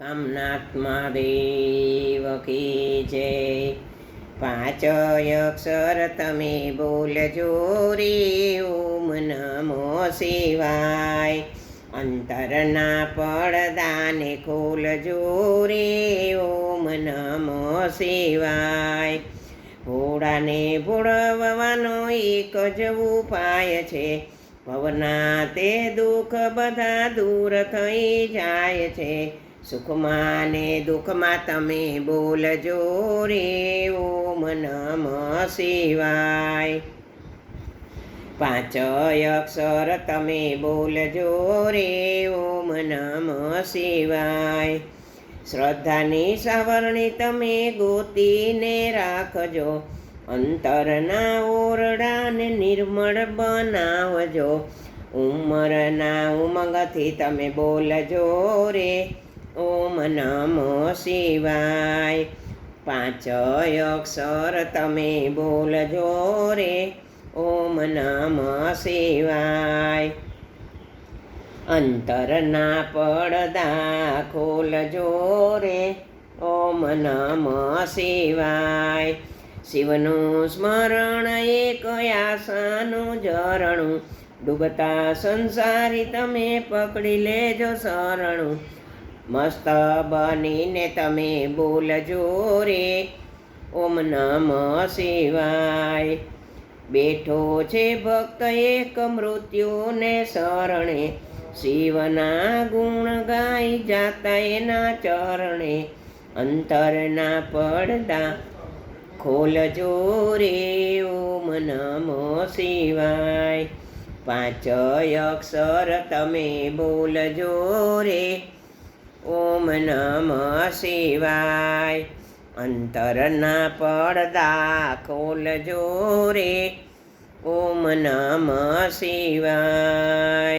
કામનાત્મા દેવ કી જય પાંચ અક્ષર તમે બોલજો રે ઓમ નમો શિવાય અંતરના પડદાને ખોલજો રે ઓમ નમો શિવાય ભોળાને ભોળવવાનો એક જ ઉપાય છે ભવના તે દુઃખ બધા દૂર થઈ જાય છે. સુખમાં ને દુઃખમાં તમે બોલજો રે ઓમ નમ શિવાય પાંચ અક્ષર તમે બોલજો રે ઓમ નમ શિવાય શ્રદ્ધાની સાવરણી તમે ગોતીને રાખજો. અંતરના ઓરડાને નિર્મળ બનાવજો. ઉંમરના ઉમંગથી તમે બોલજો રે, ઓમ નમો શિવાય. પાંચ અક્ષર તમે બોલજો રે, ઓમ નમ શિવાય. અંતરના પડદા ખોલજો રે, ઓમ નમ શિવાય. શિવનું સ્મરણ એક આશાનું ઝરણું ડૂબતા સંસારી તમે પકડી લેજો શરણું. મસ્ત બનીને તમે બોલજો રે, ઓમ નમ શિવાય. બેઠો છે ભક્ત એક મૃત્યુને શરણે. શિવના ગુણ ગાઈ જાતા એના ચરણે. અંતરના પડદા ખોલજો રે ઓમ નમો શિવાય. પાંચ અક્ષર તમે બોલજો રે ઓમ નમ શિવાય. અંતરના પડદા ખોલજો રે ઓમ નમ શિવાય.